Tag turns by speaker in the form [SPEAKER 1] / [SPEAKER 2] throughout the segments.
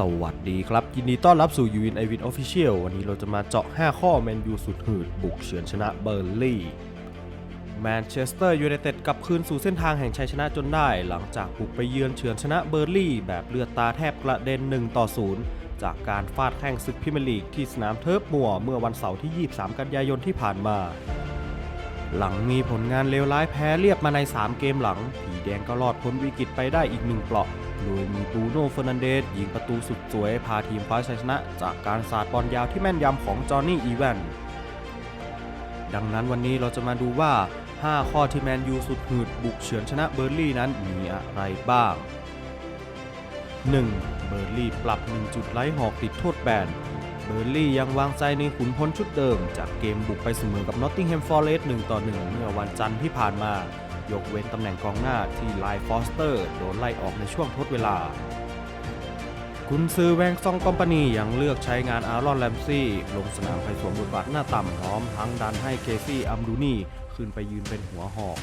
[SPEAKER 1] สวัสดีครับ ยินดีต้อนรับสู่ยูวินไอวินออฟฟิเชียลวันนี้เราจะมาเจาะ 5 ข้อแมนยูสุดหืด บุกเฉือนชนะเบอร์ลี่ แมนเชสเตอร์ยูไนเต็ดกลับคืนสู่เส้นทางแห่งชัยชนะจนได้ หลังจากบุกไปเยือนเฉือนชนะเบอร์ลี่ แบบเลือดตาแทบกระเด็น 1 ต่อ 0 จากการฟาดแข้งศึกพรีเมียร์ลีกที่สนามเทิร์ฟมัวเมื่อวันเสาร์ที่ 23 กันยายนที่ผ่านมาหลังมีผลงานเลวร้ายแพ้เรียบมาใน 3 เกมหลังผีแดงก็รอดพ้นวิกฤตไปได้อีกหนึ่งเปราะ โดยมีบูโน่เฟอร์นันเดสยิงประตูสุดสวยพาทีมคว้าชัยชนะ จากการสาดบอลยาวที่แม่นยำของจอห์นนี่อีแวนดังนั้นวันนี้เราจะมาดูว่า 5 ข้อที่แมนยูสุดหืดบุกเฉือนชนะเบอร์ลี่นั้นมีอะไรบ้าง 1. เบอร์ลี่ปรับ 1 จุดไล่หอกติดโทษแบนเบอร์ลี่ยังวางใจในขุนพลชุดเดิม จากเกมบุกไปเสมอกับนอตติงแฮมฟอร์เรสต์1ต่อ 1 เมื่อวันจันทร์ที่ผ่านมา ยกเว้นตำแหน่งกองหน้าที่ไลฟอสเตอร์โดนไล่ออกในช่วงทดเวลา คุณซื้อแวงซองคอมพานียังเลือกใช้งานอารอนแลมซี่ ลงสนามไปสวมบทบาทหน้าต่ำพร้อมทั้งดันให้เคซี่อัมดูนี่ขึ้นไปยืนเป็นหัวหอก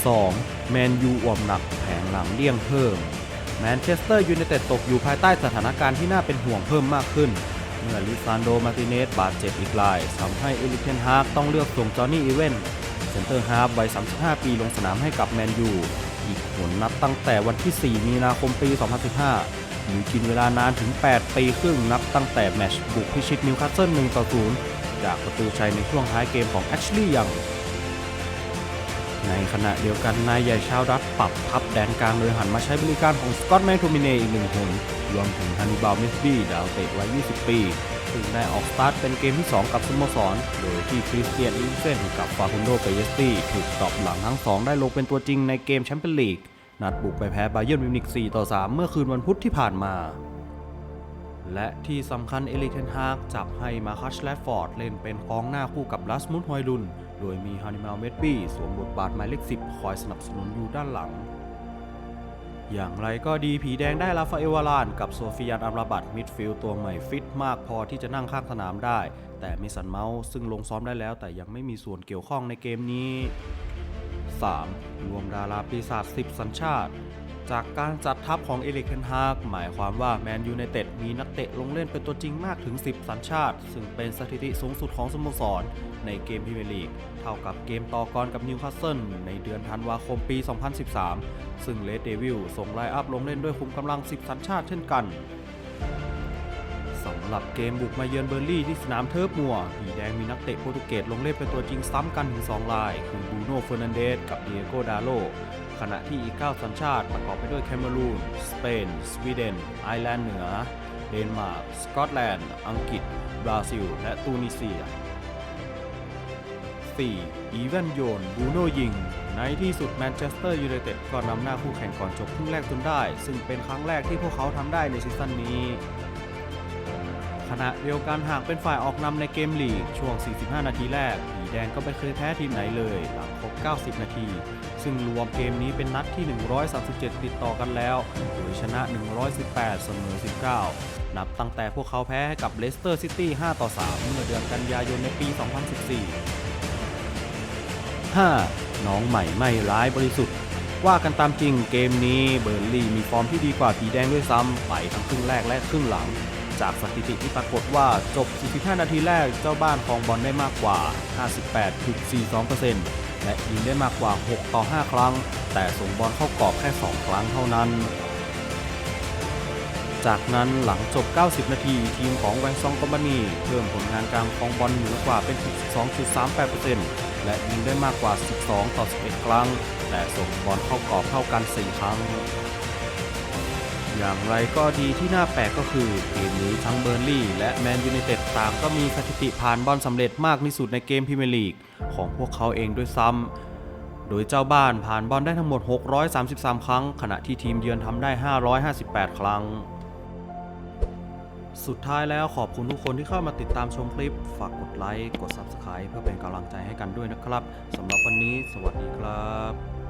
[SPEAKER 1] 2. แมนยูอ่วมหนักแผงหลังเลี่ยงเพิ่ม แมนเชสเตอร์ยูไนเต็ดตกอยู่ภายใต้สถานการณ์ที่น่าเป็นห่วงเพิ่มมากขึ้น เมื่อลิซานโด มาติเนสบาดเจ็บอีกรายทำให้เอลิเทนฮาร์กต้องเลือกส่งจอห์นนี่อีเวน เซนเตอร์ฮาร์ฟวัย 35 ปีลงสนามให้กับแมนยู อีกผลนับตั้งแต่วันที่ 4 มีนาคมปี 2015มีกินเวลานานถึง 8 ปีครึ่งนับตั้งแต่แมชบุกพิชิตนิวคาสเซิล1ต่อ0จากประตูชัยในช่วงท้ายเกมของแอชลีย์ยัง ในขณะเดียวกันนายใหญ่ชาวรัฐปรับทับแดนกลางโดยหันมาใช้บริการของสกอตแมคโทมิเนอีกหนึ่งคนรวมถึงฮันนิบาลเมสบี้ดาวเตะวัย 20 ปี ซึ่งได้ออกสตาร์ทเป็นเกมที่ 2 กับสโมสร โดยที่คริสเตียนอินเซนกับฟาคุนโดเปเยสตี้ถูกตอบหลังทั้งสองได้ลงเป็นตัวจริงในเกมแชมเปี้ยนลีก นัดบุกไปแพ้บาเยิร์นมิวนิก4ต่อ 3 เมื่อคืนวันพุธที่ผ่านมา และที่สำคัญเอลิกเทนฮากจับให้มาคัชแลดฟอร์ดเล่นเป็นกองหน้าคู่กับลัสมุดฮอยลุน โดยมีฮานิมาลเมดบี้สวมบทบาทหมายเลข10 คอยสนับสนุนอยู่ด้านหลัง อย่างไรก็ดีผีแดงได้ลาฟาเอวารานกับโซฟิยันอัมราบัตมิดฟิลด์ตัวใหม่ฟิตมากพอที่จะนั่งข้างสนามได้ แต่มิสันเมาส์ซึ่งลงซ้อมได้แล้วแต่ยังไม่มีส่วนเกี่ยวข้องในเกมนี้ 3. รวมดาราปีศาจ10 สัญชาติ จากการจัดทัพของเอลิกเทนฮากหมายความว่าแมนยูไนเต็ดมีนักเตะลงเล่นเป็นตัวจริงมากถึง 10 สัญชาติ ซึ่งเป็นสถิติสูงสุดของสโมสร ในเกมพรีเมียร์ลีก เท่ากับเกมต่อกรกับนิวคาสเซิลในเดือนธันวาคมปี 2013 ซึ่งเลดเดวิลส่งไลน์อัพลงเล่นด้วยคุมกำลัง 10 สัญชาติเช่นกันสำหรับเกมบุกมาเยือนเบอร์ลี่ที่สนามเทิร์ฟมัวผีแดงมีนักเตะโปรตุเกสลงเล่นเป็นตัวจริงซ้ำกันถึง 2 ราย คือบูโน่เฟอร์นันเดสกับเดียโกดาโล ขณะที่อีก 9 สัญชาติประกอบไปด้วยแคเมรูน สเปน สวีเดน ไอร์แลนด์เหนือ เดนมาร์ก สกอตแลนด์ อังกฤษ บราซิล และตูนิเซีย 4. อีเวนโยน บูโนยิง ในที่สุดแมนเชสเตอร์ยูไนเต็ดก็นำหน้าคู่แข่งก่อนจบครึ่งแรกจนได้ ซึ่งเป็นครั้งแรกที่พวกเขาทำได้ในซีซั่นนี้ ขณะเดียวกันหากเป็นฝ่ายออกนำในเกมลีก ช่วง 45 นาทีแรก ผีแดงก็ไม่เคยแพ้ทีมไหนเลย หลังครบ 90 นาที ซึ่งรวมเกมนี้เป็นนัดที่ 137 ติดต่อกันแล้ว โดยชนะ 118 เสมอ 19 นับตั้งแต่พวกเขาแพ้ให้กับเลสเตอร์ซิตี้ 5 ต่อ 3 เมื่อเดือนกันยายนในปี 2014 5. น้องใหม่ไม่ร้ายบริสุทธิ์ ว่ากันตามจริงเกมนี้เบอร์ลี่มีฟอร์มที่ดีกว่าผีแดงด้วยซ้ำไปทั้งครึ่งแรกและครึ่งหลัง จากสถิติที่ปรากฏว่าจบ 45 นาทีแรกเจ้าบ้านครองบอลได้มากกว่า 58.42% และยิงได้มากกว่า 6 ต่อ 5 ครั้ง แต่ส่งบอลเข้ากรอบแค่ 2 ครั้งเท่านั้น จากนั้นหลังจบ 90 นาที ทีมของแวงซองคอมพานีเพิ่มผลงานการครองบอลเหนือกว่าเป็น 12.38%และยิงได้มากกว่า 12 ต่อ 11 ครั้ง แต่ส่งบอลเข้ากรอบเท่ากัน 4 ครั้งอย่างไรก็ดีที่น่าแปลกก็คือ เกมนี้ทั้งเบอร์ลี่และแมนยูไนเต็ด ต่างก็มีสถิติผ่านบอลสำเร็จมากที่สุดในเกมพรีเมียร์ลีกของพวกเขาเองด้วยซ้ำ โดยเจ้าบ้านผ่านบอลได้ทั้งหมด 633 ครั้ง ขณะที่ทีมเยือนทำได้ 558 ครั้ง สุดท้ายแล้วขอบคุณทุกคนที่เข้ามาติดตามชมคลิป ฝากกดไลค์ กด Subscribe เพื่อเป็นกำลังใจให้กันด้วยนะครับสำหรับวันนี้ สวัสดีครับ